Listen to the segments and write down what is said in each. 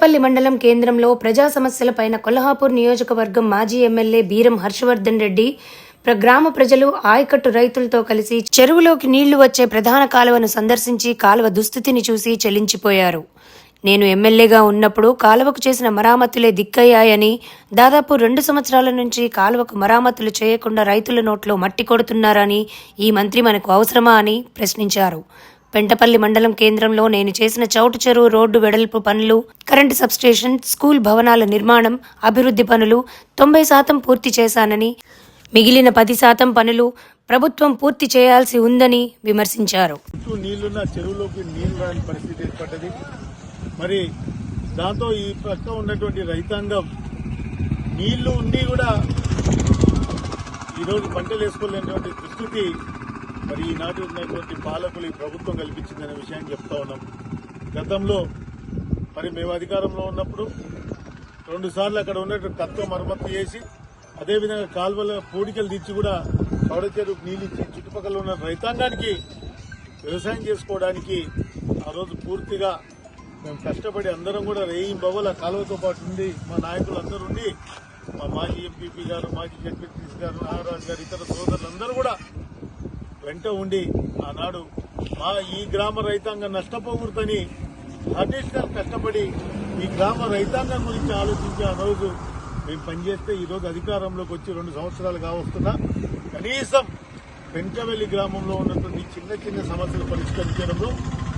పెంటపల్లి మండలం కేంద్రంలో ప్రజా సమస్యలపైన కొల్హాపూర్ నియోజకవర్గం మాజీ ఎమ్మెల్యే బీరం హర్షవర్ధన్ రెడ్డి ప్ర- గ్రామ ప్రజలు ఆయకట్టు రైతులతో కలిసి చెరువులోకి నీళ్ళు వచ్చే ప్రధాన కాలువను సందర్శించి కాలువ దుస్థితిని చూసి చెలించిపోయారు నేను ఎమ్మెల్యేగా ఉన్నప్పుడు కాలువకు చేసిన మరామతులే దిక్కయ్యాయని దాదాపు రెండు సంవత్సరాల నుంచి కాలువకు మరామతులు చేయకుండా రైతుల నోట్లో మట్టి కొడుతున్నారని ఈ మంత్రి మనకు అవసరమా అని ప్రశ్నించారు. పెంటపల్లి మండలం కేంద్రంలో నేను చేసిన చౌటు చెరువు రోడ్డు వెడల్పు పనులు కరెంటు సబ్స్టేషన్ స్కూల్ భవనాల నిర్మాణం అభివృద్ధి పనులు తొంభై శాతం పూర్తి చేశానని మిగిలిన పది శాతం పనులు ప్రభుత్వం పూర్తి చేయాల్సి ఉందని విమర్శించారు. నీళ్ళున్న చెరువులోకి నీళ్ళు రాని పరిస్థితి ఏర్పడ్డది. మరి దాంతో ఈ పక్క ఉన్నటువంటి రైతాంగం నీళ్ళు ఉండి కూడా ఈరోజు పంటలు వేసుకోలేనటువంటి దుస్థితి మరి ఈనాటి ఉన్నటువంటి పాలకులు ఈ ప్రభుత్వం కల్పించిందనే విషయాన్ని చెప్తా ఉన్నాం. గతంలో మరి మేము అధికారంలో ఉన్నప్పుడు రెండు సార్లు అక్కడ ఉన్నటువంటి కత్తో మరమ్మతు చేసి అదేవిధంగా కాల్వల పూడికలు తెచ్చి కూడా చౌడ నీళ్ళు ఇచ్చి చుట్టుపక్కల ఉన్న రైతాంగానికి వ్యవసాయం చేసుకోవడానికి ఆ రోజు పూర్తిగా మేము కష్టపడి అందరం కూడా రేయి బొవ్వల కాలువతో పాటు ఉండి మా నాయకులు అందరూ ఉండి మా మాజీ ఎంపీపీ గారు మాజీ జడ్పీటీసీ గారు నాగరాజు గారు ఇతర సోదరులందరూ కూడా వెంట ఉండి ఆనాడు మా ఈ గ్రామ రైతాంగం నష్టపోకూడదని అడిషనల్ కష్టపడి ఈ గ్రామ రైతాంగం గురించి ఆలోచించి ఆ రోజు మేము పనిచేస్తే ఈరోజు అధికారంలోకి వచ్చి రెండు సంవత్సరాలు కావస్తున్నా. కనీసం పెంచవెల్లి గ్రామంలో ఉన్నటువంటి చిన్న చిన్న సమస్యలు పరిష్కరించడంలో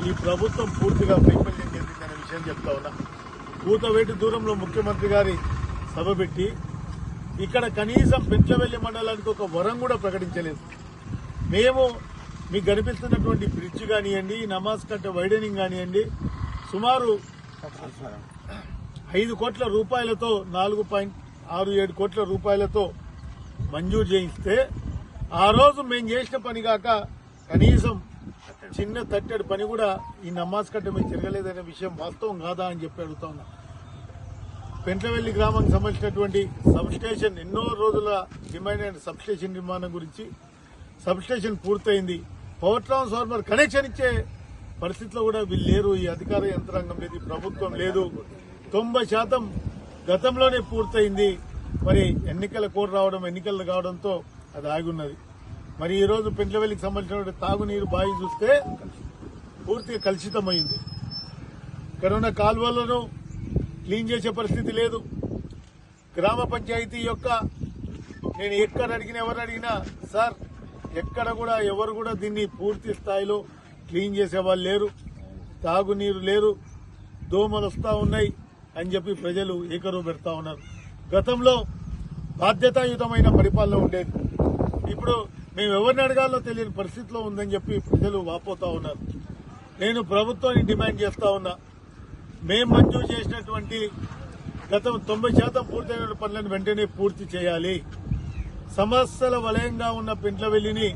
ఈ ప్రభుత్వం పూర్తిగా వైఫల్యం చెందిందనే విషయం చెప్తా ఉన్నా. కూతవేటి దూరంలో ముఖ్యమంత్రి గారి సభ పెట్టి ఇక్కడ కనీసం పెంచవెల్లి మండలానికి ఒక వరం కూడా ప్రకటించలేదు. మేము మీకు కనిపిస్తున్నటువంటి బ్రిడ్జ్ కానివ్వండి నమాజ్ కట్ట వైడనింగ్ కానివ్వండి సుమారు ఐదు కోట్ల రూపాయలతో నాలుగు పాయింట్ ఆరు ఏడు కోట్ల రూపాయలతో మంజూరు చేయిస్తే ఆ రోజు మేము చేసిన పని కాక కనీసం చిన్న తట్టెడు పని కూడా ఈ నమాజ్ కట్ట మేము తిరగలేదనే విషయం వాస్తవం కాదా అని చెప్పి అడుగుతా ఉన్నా. పెంట్లవెల్లి గ్రామానికి సంబంధించినటువంటి సబ్ స్టేషన్ ఎన్నో రోజుల డిమాండ్ అండ్ సబ్ స్టేషన్ నిర్మాణం గురించి సబ్స్టేషన్ పూర్తయింది. పవర్ ట్రాన్స్ఫార్మర్ కనెక్షన్ ఇచ్చే పరిస్థితిలో కూడా వీళ్ళు లేరు. ఈ అధికార యంత్రాంగం లేదు ప్రభుత్వం లేదు. తొంభై శాతం గతంలోనే పూర్తయింది. మరి ఎన్నికల కోడ్ రావడం ఎన్నికలు కావడంతో అది ఆగున్నది. మరి ఈ రోజు పెంట్లవెల్లికి సంబంధించినటువంటి తాగునీరు బావి చూస్తే పూర్తిగా కలుషితమైంది కరోనా ఉన్న కాలువలను క్లీన్ చేసే పరిస్థితి లేదు. గ్రామ పంచాయతీ యొక్క నేను ఎక్కడ అడిగినా ఎవరు అడిగినా సార్ ఎక్కడ కూడా ఎవరు కూడా దీన్ని పూర్తి స్థాయిలో క్లీన్ చేసే వాళ్ళు లేరు. తాగునీరు లేరు. దోమలు వస్తా ఉన్నాయి అని చెప్పి ప్రజలు ఏకరువు పెడతా ఉన్నారు. గతంలో బాధ్యతాయుతమైన పరిపాలన ఉండేది. ఇప్పుడు మేము ఎవరిని అడగాలో తెలియని పరిస్థితిలో ఉందని చెప్పి ప్రజలు వాపోతా ఉన్నారు. నేను ప్రభుత్వాన్ని డిమాండ్ చేస్తా ఉన్నా. మేము మంజూరు చేసినటువంటి గతం తొంభై శాతం పూర్తయిన పనులను వెంటనే పూర్తి చేయాలి. సమస్యల వలయంగా ఉన్న పెంట్లవెల్లిని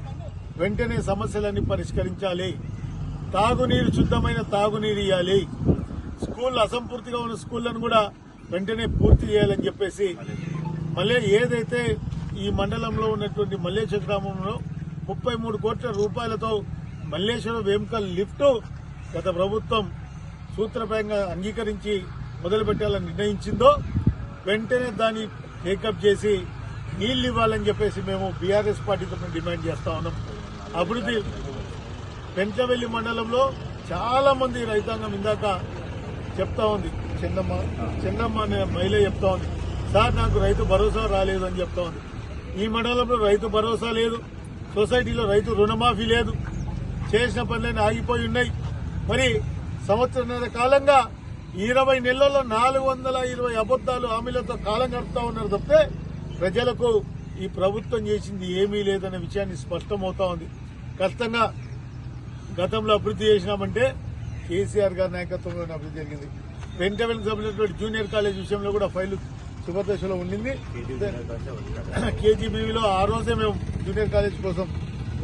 వెంటనే సమస్యలన్నీ పరిష్కరించాలి. తాగునీరు శుద్ధమైన తాగునీరు ఇవ్వాలి స్కూల్ అసంపూర్తిగా ఉన్న స్కూళ్ళను కూడా వెంటనే పూర్తి చేయాలని చెప్పేసి మళ్ళీ ఏదైతే ఈ మండలంలో ఉన్నటువంటి మల్లేశ్వర గ్రామంలో ముప్పై మూడు కోట్ల రూపాయలతో మల్లేశ్వర వేమకల్ లిఫ్ట్ గత ప్రభుత్వం సూత్రప్రాయంగా అంగీకరించి మొదలుపెట్టాలని నిర్ణయించిందో వెంటనే దాన్ని టేకప్ చేసి నీళ్ళు ఇవ్వాలని చెప్పేసి మేము బీఆర్ఎస్ పార్టీతో డిమాండ్ చేస్తా ఉన్నాం. అభివృద్ధి పెంచవెల్లి మండలంలో చాలా మంది రైతాంగం ఇందాక చెప్తా ఉంది. చిన్నమ్మ చిన్నమ్మ అనే మహిళ చెప్తా ఉంది. సార్ నాకు రైతు భరోసా రాలేదు అని చెప్తా ఉంది. ఈ మండలంలో రైతు భరోసా లేదు. సొసైటీలో రైతు రుణమాఫీ లేదు. చేసిన పనులన్నీ ఆగిపోయి ఉన్నాయి. మరి సంవత్సరన్నర కాలంగా ఇరవై నెలల్లో నాలుగు వందల ఇరవై అబద్దాలు హామీలతో కాలం గడుపుతా ఉన్నారు తప్పితే ప్రజలకు ఈ ప్రభుత్వం చేసింది ఏమీ లేదనే విషయాన్ని స్పష్టమవుతా ఉంది. ఖచ్చితంగా గతంలో అభివృద్ధి చేసినామంటే కేసీఆర్ గారి నాయకత్వంలో అభివృద్ధి జరిగింది. పెంటవెల్కి సంబంధించినటువంటి జూనియర్ కాలేజ్ విషయంలో కూడా ఫైల్ శుభదశలో ఉండింది. కేజీబీవీలో ఆ రోజే మేము జూనియర్ కాలేజ్ కోసం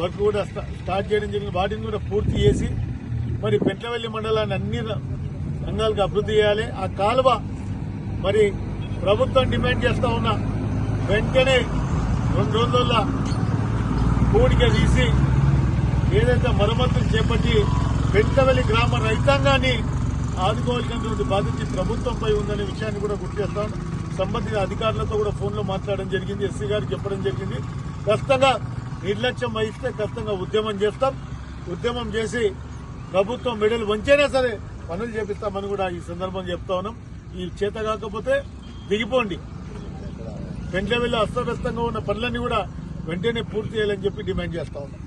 వర్క్ కూడా స్టార్ట్ చేయడం జరిగింది. వాటిని కూడా పూర్తి చేసి మరి పెంట్లవెల్లి మండలాన్ని అన్ని రంగాలకు అభివృద్ధి చేయాలి. ఆ కాలువ మరి ప్రభుత్వం డిమాండ్ చేస్తా ఉన్నా వెంటనే రెండు రోజుల్లో కూడిక తీసి ఏదైతే మరమ్మతులు చేపట్టి పెంటవెల్లి గ్రామ రైతాంగాన్ని ఆదుకోవాల్సినటువంటి బాధ్యత ప్రభుత్వంపై ఉందనే విషయాన్ని కూడా గుర్తు చేస్తాం సంబంధిత అధికారులతో కూడా ఫోన్లో మాట్లాడడం జరిగింది ఎస్సీ గారికి చెప్పడం జరిగింది. ఖచ్చితంగా నిర్లక్ష్యం వహిస్తే ఖచ్చితంగా ఉద్యమం చేస్తాం. ఉద్యమం చేసి ప్రభుత్వం మెడలు వంచైనా సరే పనులు చేపిస్తామని కూడా ఈ సందర్భంగా చెప్తా ఉన్నాం. ఈ చేత కాకపోతే దిగిపోండి. పెండ్లెవెల్లో అస్తవ్యస్తంగా ఉన్న పనులన్నీ కూడా వెంటనే పూర్తి చేయాలని చెప్పి డిమాండ్ చేస్తా ఉన్నాం.